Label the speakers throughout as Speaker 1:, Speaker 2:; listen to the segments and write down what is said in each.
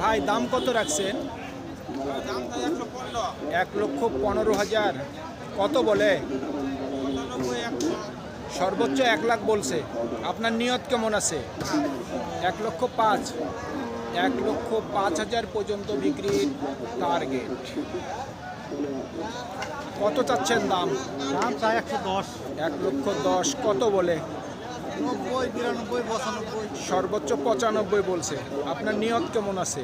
Speaker 1: ভাই দাম কত রাখছেন? এক লক্ষ পনেরো হাজার। কত বলে? সর্বোচ্চ এক লাখ বলছে। আপনার নিয়ত কেমন আছে? এক লক্ষ পাঁচ। এক লক্ষ পাঁচ হাজার পর্যন্ত বিক্রির টার্গেট কত চাচ্ছেন দাম?
Speaker 2: দাম চাই একশো দশ।
Speaker 1: এক লক্ষ দশ। কত বলে? সর্বোচ্চ পঁচানব্বই বলছে। আপনার নিয়ত কেমন আছে?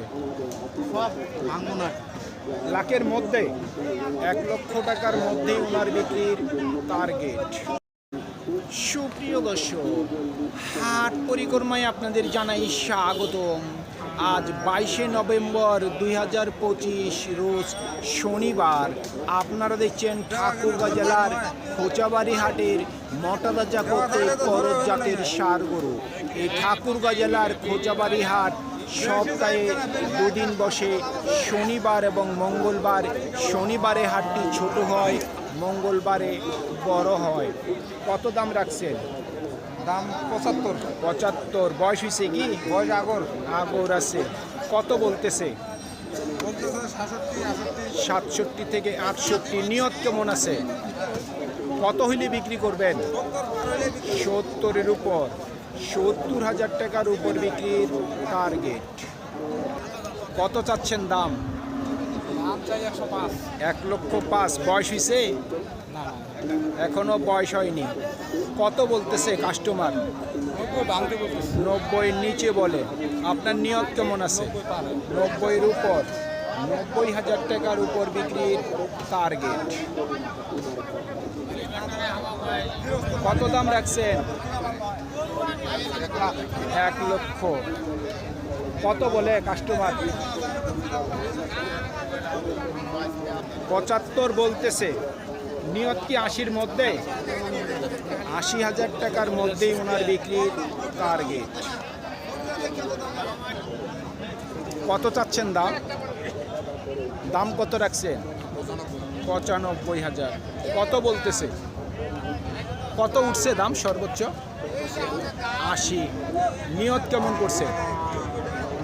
Speaker 1: লাখের মধ্যে এক লক্ষ টাকার মধ্যে ওনার বিক্রির টার্গেট সুপ্রিয় দর্শক হাট পরিকর্মায় আপনাদের জানাই স্বাগতম। আজ বাইশে নভেম্বর দুই হাজার পঁচিশ, রোজ শনিবার। আপনারা দেখছেন ঠাকুরগাঁ জেলার খোঁচাবাড়ি হাটের মটাদা করতে করজ জাতের সার গরু। এই ঠাকুরগাঁ জেলার খোঁচাবাড়ি হাট সপ্তাহে দুদিন বসে। শনিবার এবং মঙ্গলবার, শনিবারে হাটটি ছোট হয়, মঙ্গলবারে বড় হয়। কত দাম রাখছেন?
Speaker 2: দাম পঁচাত্তর।
Speaker 1: পঁচাত্তর। বয়স হয়েছে কি?
Speaker 2: বয়স আগর।
Speaker 1: আগর আছে। কত বলতেছে?
Speaker 2: সাতষট্টি
Speaker 1: থেকে আটষট্টি। নিয়ত কেমন আছে? কত হইলে বিক্রি করবেন? সত্তরের উপর। সত্তর হাজার টাকার উপর বিক্রির টার্গেট কত চাচ্ছেন দাম?
Speaker 2: দাম একশো পাঁচ।
Speaker 1: এক লক্ষ পাঁচ। বয়স হয়েছে এখনও বয়স হয়নি। কত বলতেছে কাস্টমার
Speaker 2: নব্বই ভাঙতে বলতেছে
Speaker 1: নব্বই নিচে বলে। আপনার নিয়ত কেমন আছে? নব্বইয়ের উপর। নব্বই হাজার টাকার উপর বিক্রির টার্গেট কত দাম রাখছেন? এক লক্ষ। কত বলে কাস্টমার পঁচাত্তর বলতেছে। নিয়ত কি আশির মধ্যে? আশি হাজার টাকার মধ্যেই ওনার বিক্রির টার্গেট কত চাচ্ছেন দাম? দাম কত রাখছেন? পঁচানব্বই হাজার। কত বলতেছে? কত উঠছে দাম সর্বোচ্চ? আশি। নিয়ত কেমন করছে?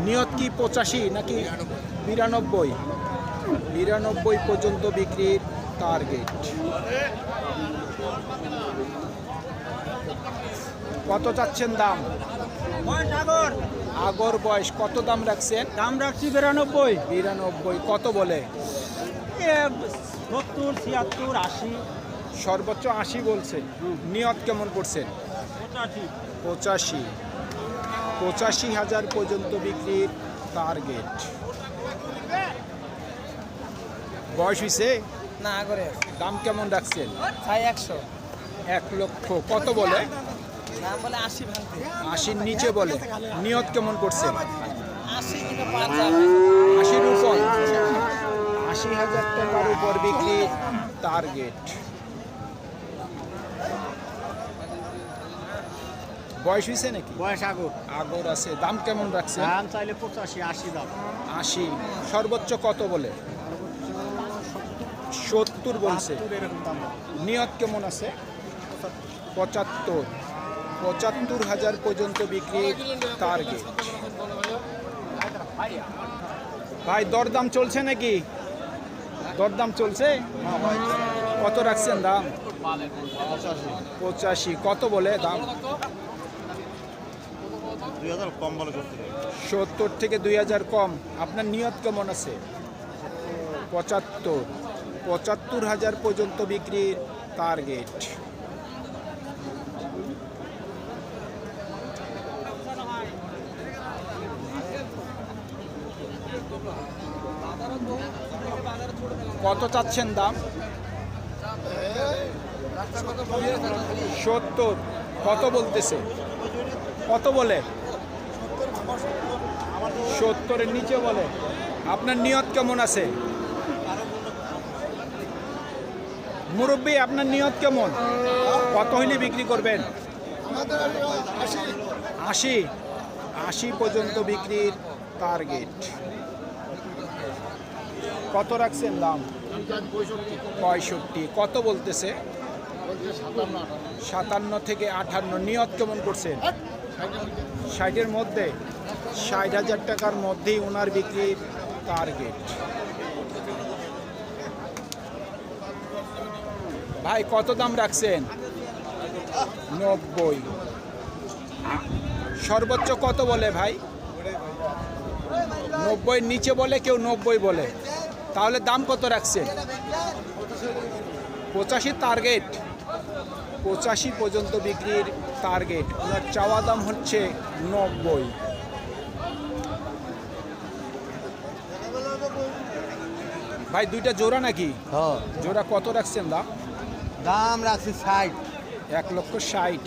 Speaker 1: নিয়ত কি পঁচাশি নাকি বিরানব্বই? বিরানব্বই পর্যন্ত বিক্রির টার্গেট। কত চাচ্ছেন দাম?
Speaker 2: আগর
Speaker 1: আগর বয়স কত দাম রাখছেন?
Speaker 2: দাম রাখছি বিরানব্বই।
Speaker 1: বিরানব্বই কত বলে?
Speaker 2: সত্তর ছিয়াত্তর আশি।
Speaker 1: সর্বোচ্চ আশি বলছে। নিয়ত কেমন করছেন?
Speaker 2: পঁচাশি।
Speaker 1: পঁচাশি। পঁচাশি হাজার পর্যন্ত বিক্রির টার্গেট। বয়স হয়েছে
Speaker 2: না আগরে
Speaker 1: দাম কেমন রাখছেন?
Speaker 2: চাই একশো।
Speaker 1: এক লক্ষ। কত বলে?
Speaker 2: দাম বলে আশি ভাঙতে।
Speaker 1: আশির নিচে বলে। নিয়ত কেমন করছেন?
Speaker 2: আশি কিন্তু পাঁচ
Speaker 1: আশির উপর? আশি হাজার টাকার উপর বিক্রির টার্গেট। বয়স হয়েছে নাকি?
Speaker 2: বয়স আগর।
Speaker 1: আগর আছে। দাম কেমন রাখছে
Speaker 2: দাম চাইলে পঁচাশি আশি দাম।
Speaker 1: আশি। সর্বোচ্চ কত বলে? সত্তর বলছে। নিয়ত কেমন আছে? পঁচাত্তর। পঁচাত্তর হাজার পর্যন্ত বিক্রি টার্গেট ভাই দরদাম চলছে নাকি? দরদাম চলছে? কত রাখছেন দাম? পঁচাশি। কত বলে দাম? সত্তর থেকে দুই হাজার কম। আপনার নিয়ত কেমন আছে? পঁচাত্তর। পঁচাত্তর হাজার পর্যন্ত বিক্রির টার্গেট কত চাচ্ছেন দাম? সত্তর। কত বলতেছে? কত বলে? সত্তরের নিচে বলে। আপনার নিয়ত কেমন আছে? মুরব্বী, আপনার নিয়ত কেমন? কত হইলে বিক্রি করবেন? আশি। আশি পর্যন্ত বিক্রির টার্গেট কত রাখছেন দাম? পঁয়ষট্টি। কত বলতেছে? সাতান্ন থেকে আটান্ন নিয়ত কেমন করছেন? ষাটের মধ্যে। ষাট হাজার টাকার মধ্যেই ওনার বিক্রির টার্গেট ভাই কত দাম রাখছেন? নব্বই। সর্বোচ্চ কত বলে ভাই? নব্বই নিচে বলে কেউ নব্বই বলে। তাহলে দাম কত রাখছেন? পঁচাশি টার্গেট পঁচাশি পর্যন্ত বিক্রির টার্গেট ওনার চাওয়া দাম হচ্ছে নব্বই। ভাই দুইটা জোড়া নাকি?
Speaker 2: হ্যাঁ।
Speaker 1: জোড়া কত রাখছেন দাম?
Speaker 2: দাম রাখছি ষাট।
Speaker 1: এক লক্ষ ষাট।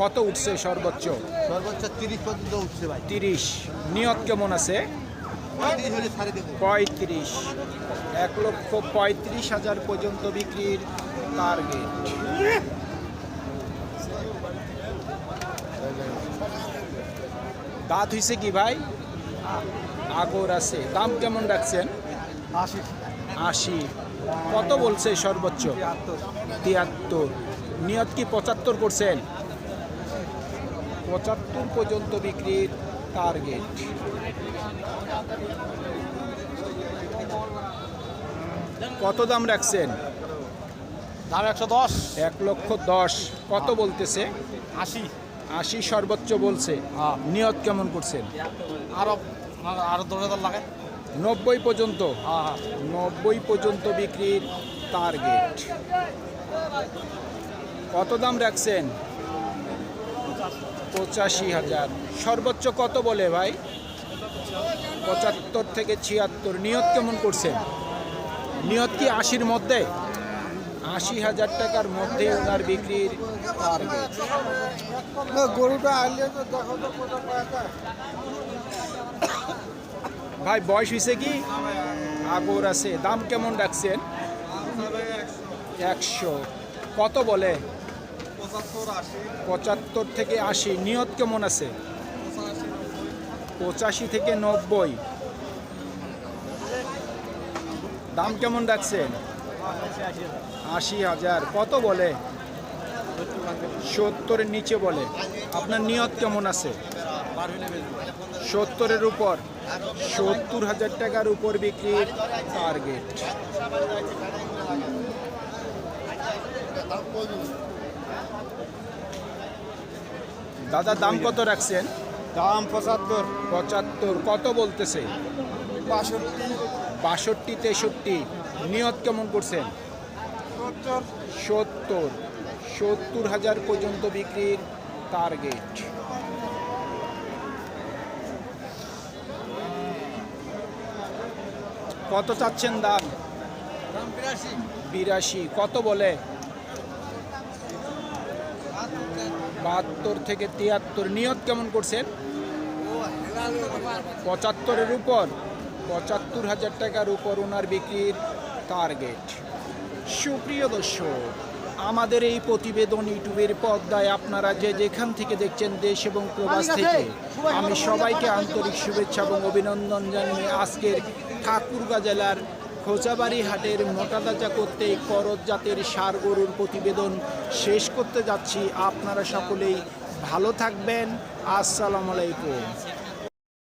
Speaker 1: কত উঠছে সর্বোচ্চ?
Speaker 2: সর্বোচ্চ তিরিশ পর্যন্ত উঠছে ভাই।
Speaker 1: তিরিশ। নিয়ত কেমন আছে?
Speaker 2: পঁয়ত্রিশ
Speaker 1: এক লক্ষ পঁয়ত্রিশ হাজার পর্যন্ত বিক্রির টার্গেট দাঁত হইছে কি ভাই? আগর আছে। দাম কেমন রাখছেন?
Speaker 2: আশি।
Speaker 1: আশি। কত বলছে সর্বোচ্চ? তিয়াত্তর। নিয়ত কি পঁচাত্তর করছেন পঁচাত্তর পর্যন্ত বিক্রির টার্গেট কত দাম রাখছেন?
Speaker 2: দাম একশো দশ।
Speaker 1: এক লক্ষ দশ। কত বলতেছে?
Speaker 2: আশি।
Speaker 1: আশি সর্বোচ্চ বলছে।
Speaker 2: হ্যাঁ।
Speaker 1: নিয়ত কেমন করছেন?
Speaker 2: আরও আরও দশ হাজার লাগে।
Speaker 1: নব্বই পর্যন্ত?
Speaker 2: হ্যাঁ হ্যাঁ।
Speaker 1: নব্বই পর্যন্ত বিক্রির টার্গেট কত দাম রাখছেন? পঁচাশি হাজার। সর্বোচ্চ কত বলে ভাই? পঁচাত্তর থেকে ছিয়াত্তর। নিয়ত কেমন করছেন? নিয়ত কি আশির মধ্যে? আশি হাজার টাকার মধ্যে ওনার বিক্রির টার্গেট
Speaker 2: গরুটা আনলে তো দেখো তো
Speaker 1: ভাই বয়স হয়েছে কি? আগর আছে। দাম কেমন রাখছেন? একশো। কত বলে? পঁচাত্তর থেকে আশি। নিয়ত কেমন আছে? পঁচাশি থেকে নব্বই। দাম কেমন রাখছেন? আশি হাজার। কত বলে? সত্তরের নিচে বলে। আপনার নিয়ত কেমন আছে? সত্তরের উপর। সত্তর হাজার টাকার উপর বিক্রির টার্গেট দাদা দাম কত রাখছেন?
Speaker 2: দাম পঁচাত্তর।
Speaker 1: পঁচাত্তর। কত বলতেছে?
Speaker 2: বাষট্টি।
Speaker 1: বাষট্টি তেষট্টি। নিয়ত কেমন করছেন?
Speaker 2: সত্তর।
Speaker 1: সত্তর। হাজার পর্যন্ত বিক্রির টার্গেট কত চাচ্ছেন দাম?
Speaker 2: বিরাশি।
Speaker 1: কত বলে? বাহাত্তর থেকে তিয়াত্তর। নিয়ত কেমন করছেন? পঁচাত্তরের উপর। পঁচাত্তর হাজার টাকার উপর ওনার বিক্রির টার্গেট সুপ্রিয় দর্শক আমাদের এই প্রতিবেদন ইউটিউবের পর্দায় আপনারা যে যেখান থেকে দেখছেন দেশ এবং প্রবাস থেকে আমি সবাইকে আন্তরিক শুভেচ্ছা এবং অভিনন্দন জানিয়ে আজকের ঠাকুরগাঁ জেলার খোঁচাবাড়ি হাটের মোটাতাজা করতে করত জাতের সার গরুর প্রতিবেদন শেষ করতে যাচ্ছি। আপনারা সকলেই ভালো থাকবেন। আসসালামু আলাইকুম।